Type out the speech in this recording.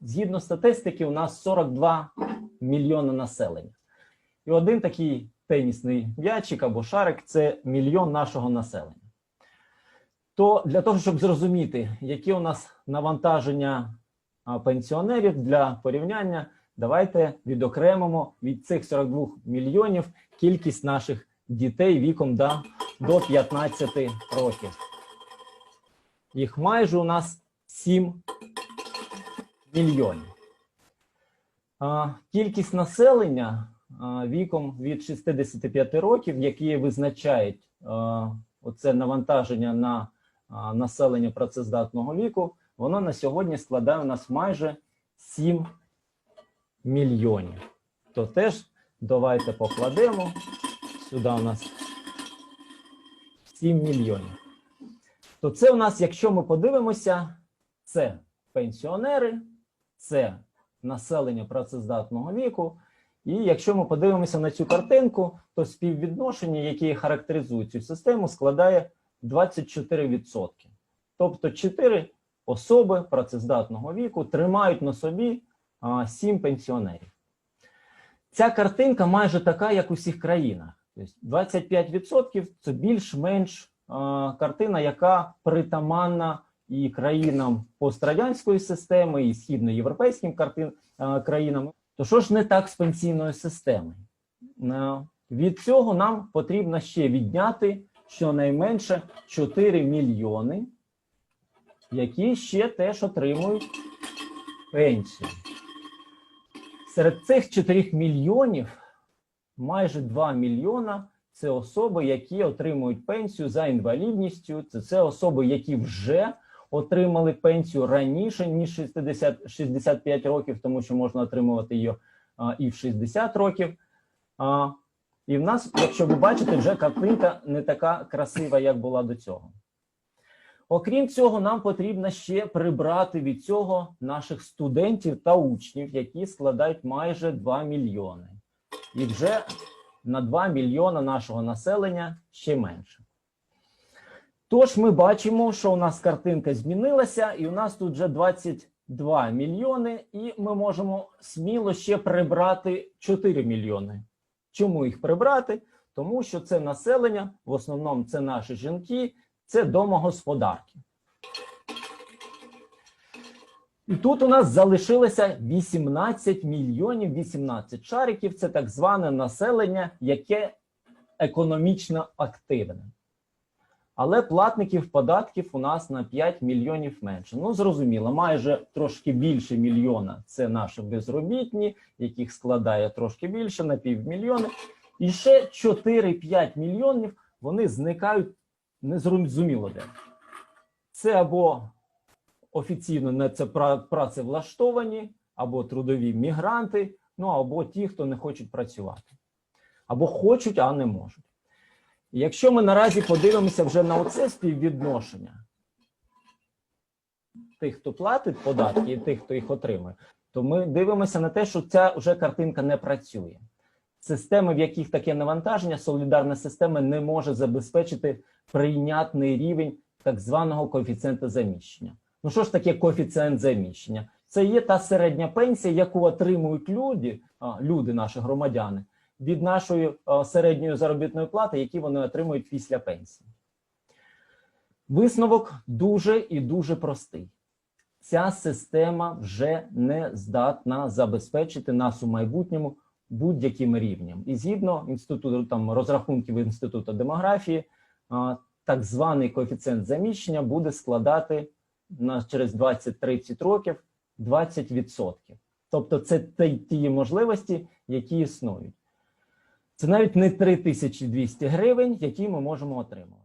Згідно статистики, у нас 42 мільйони населення. І один такий тенісний м'ячик або шарик це мільйон нашого населення. То для того, щоб зрозуміти, які у нас навантаження пенсіонерів для порівняння, давайте відокремимо від цих 42 мільйонів кількість наших дітей віком да, до 15 років. Їх майже у нас 7 мільйонів. Кількість населення віком від 65 років, які визначають оце навантаження на населення працездатного віку, воно на сьогодні складає у нас майже 7 мільйонів. То теж давайте покладемо. Сюди у нас 7 мільйонів. То це у нас, якщо ми подивимося, це пенсіонери, це населення працездатного віку. І якщо ми подивимося на цю картинку, то співвідношення, яке характеризує цю систему, складає 24%. Тобто 4 особи працездатного віку тримають на собі а, 7 пенсіонерів. Ця картинка майже така, як у всіх країнах. Тобто 25% це більш-менш картина, яка притаманна і країнам пострадянської системи, і східноєвропейським картин, країнам. То що ж не так з пенсійною системою? Е, Від цього нам потрібно ще відняти щонайменше 4 мільйони, які ще теж отримують пенсію. Серед цих 4 мільйонів майже 2 мільйона це особи, які отримують пенсію за інвалідністю. Це, це особи, які вже отримали пенсію раніше, ніж 60, 65 років, тому що можна отримувати її а, і в 60 років. А, і в нас, якщо ви бачите, вже картинка не така красива, як була до цього. Окрім цього, нам потрібно ще прибрати від цього наших студентів та учнів, які складають майже 2 мільйони. І вже на 2 мільйона нашого населення ще менше. Тож ми бачимо, що у нас картинка змінилася, і у нас тут вже 22 мільйони, і ми можемо сміло ще прибрати 4 мільйони. Чому їх прибрати? Тому що це населення, в основному це наші жінки, це домогосподарки. І тут у нас залишилося 18 мільйонів 18 шариків. Це так зване населення, яке економічно активне. Але платників податків у нас на 5 мільйонів менше. Ну, зрозуміло, майже трошки більше мільйона це наші безробітні, яких складає трошки більше на півмільйони. І ще 4-5 мільйонів вони зникають незрозуміло де. Це або офіційно не це працевлаштовані, або трудові мігранти, ну або ті, хто не хочуть працювати, або хочуть, а не можуть. Якщо ми наразі подивимося вже на оце співвідношення тих, хто платить податки, і тих, хто їх отримує, то ми дивимося на те, що ця вже картинка не працює. Системи, в яких таке навантаження, солідарна система не може забезпечити прийнятний рівень так званого коефіцієнта заміщення. Ну що ж таке коефіцієнт заміщення? Це є та середня пенсія, яку отримують люди, люди, наші громадяни, від нашої середньої заробітної плати, які вони отримують після пенсії. Висновок дуже і дуже простий. Ця система вже не здатна забезпечити нас у майбутньому будь-яким рівнем. І згідно інституту там розрахунків інституту демографії, так званий коефіцієнт заміщення буде складати на через 20-30 років 20%. Тобто це ті можливості, які існують. Це навіть не 3200 гривень, які ми можемо отримати.